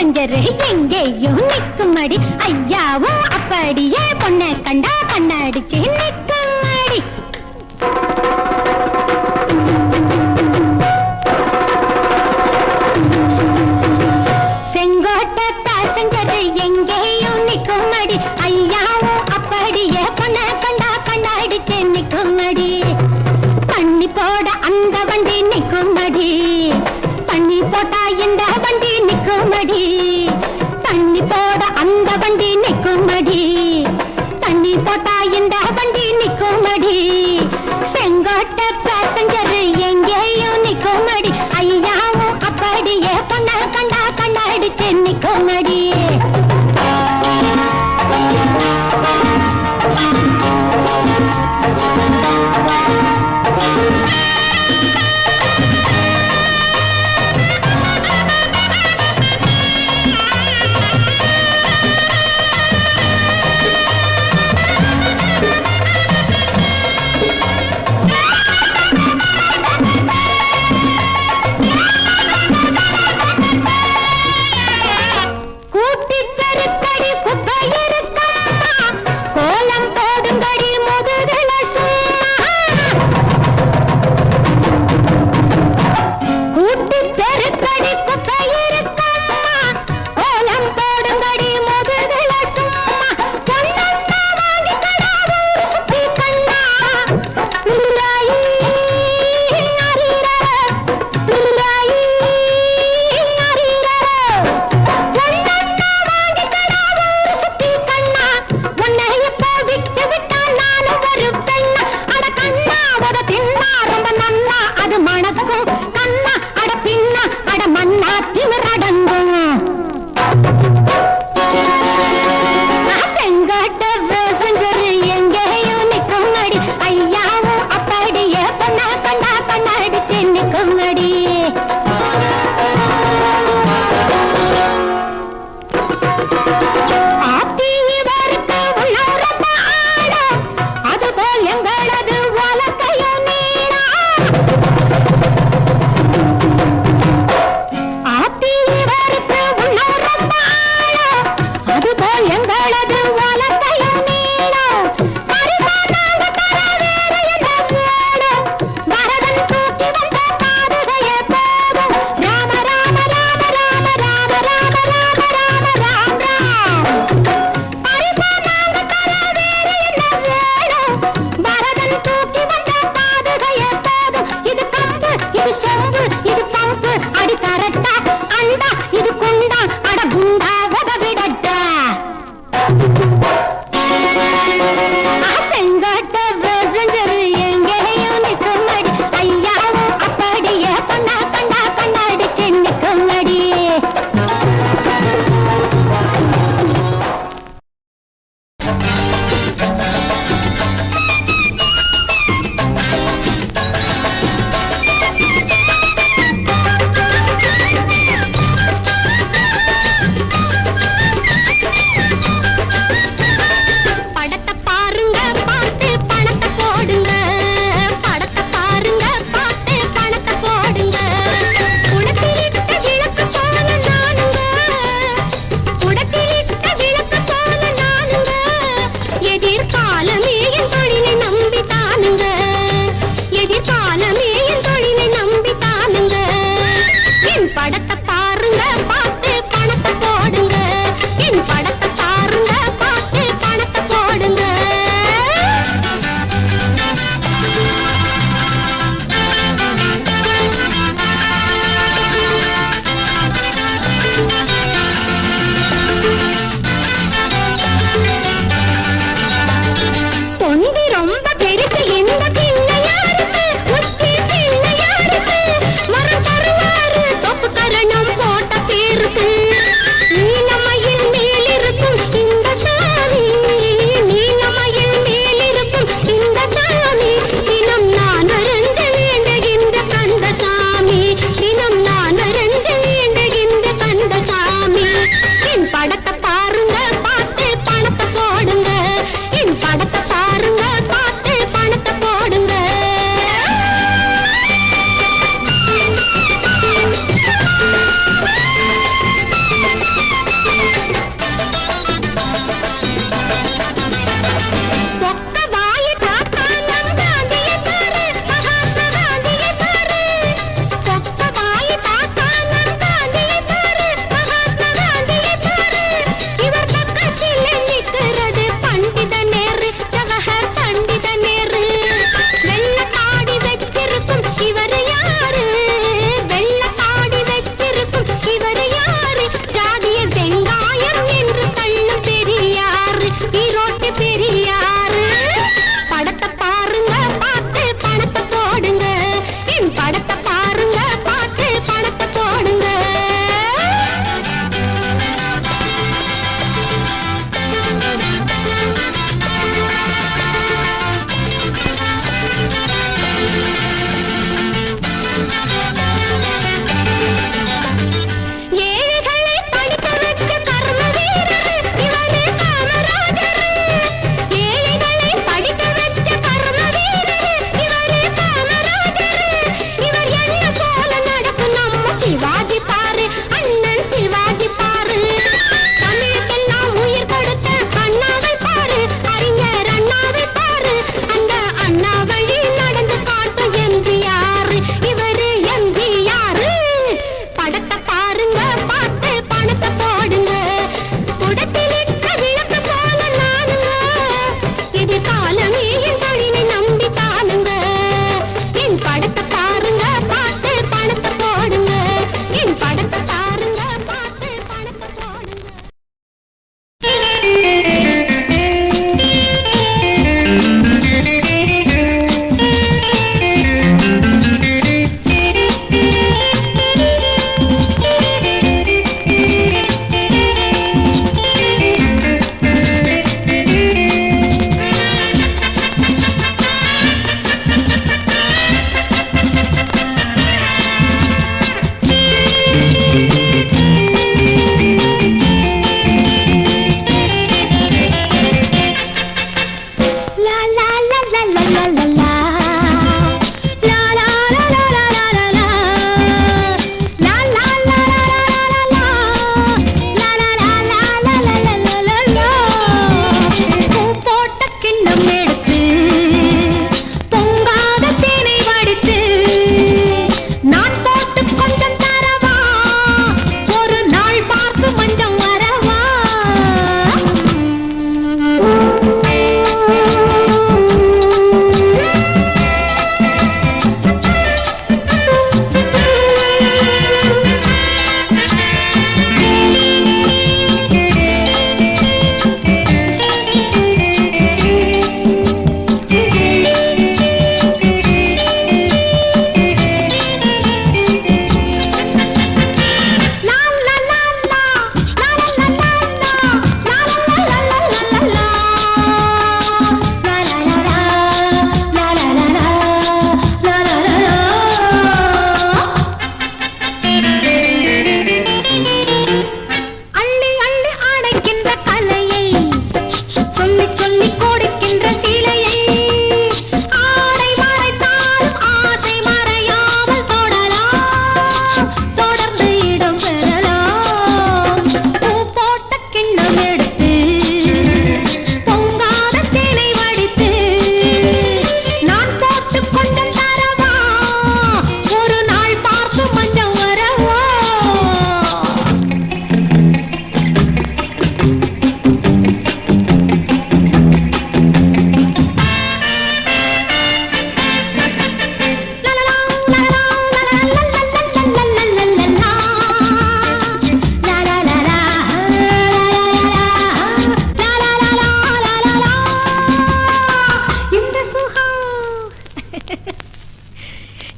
Passenger எங்கேயோ நிற்கும் அடி. ஐயாவும் அப்படியே பொண்ணை கண்டா கண்ணாடிச்சு நிற்கும்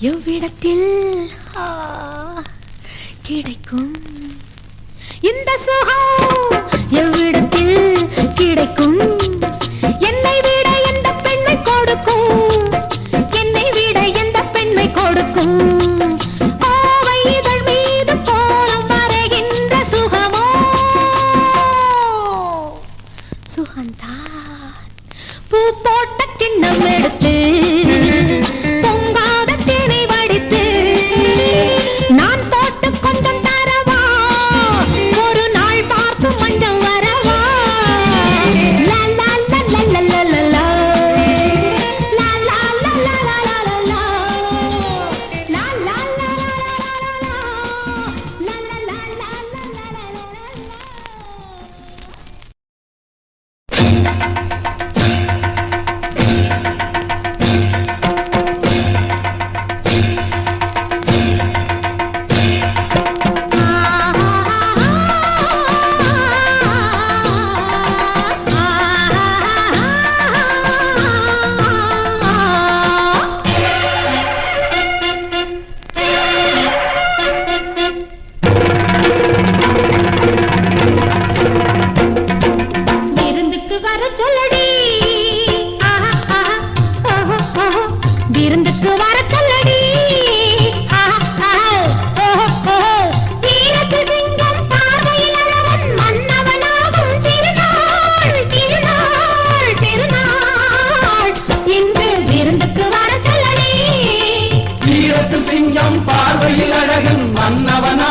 எவ்விடத்தில்? கிடைக்கும். இந்த சுகம் எவ்விடத்தில் கிடைக்கும்? என்னை விட எந்த பெண்மை கொடுக்கும்? என்னை விட எந்த பெண்மை கொடுக்கும்? தம் பார்வையில் அழகன் மன்னவன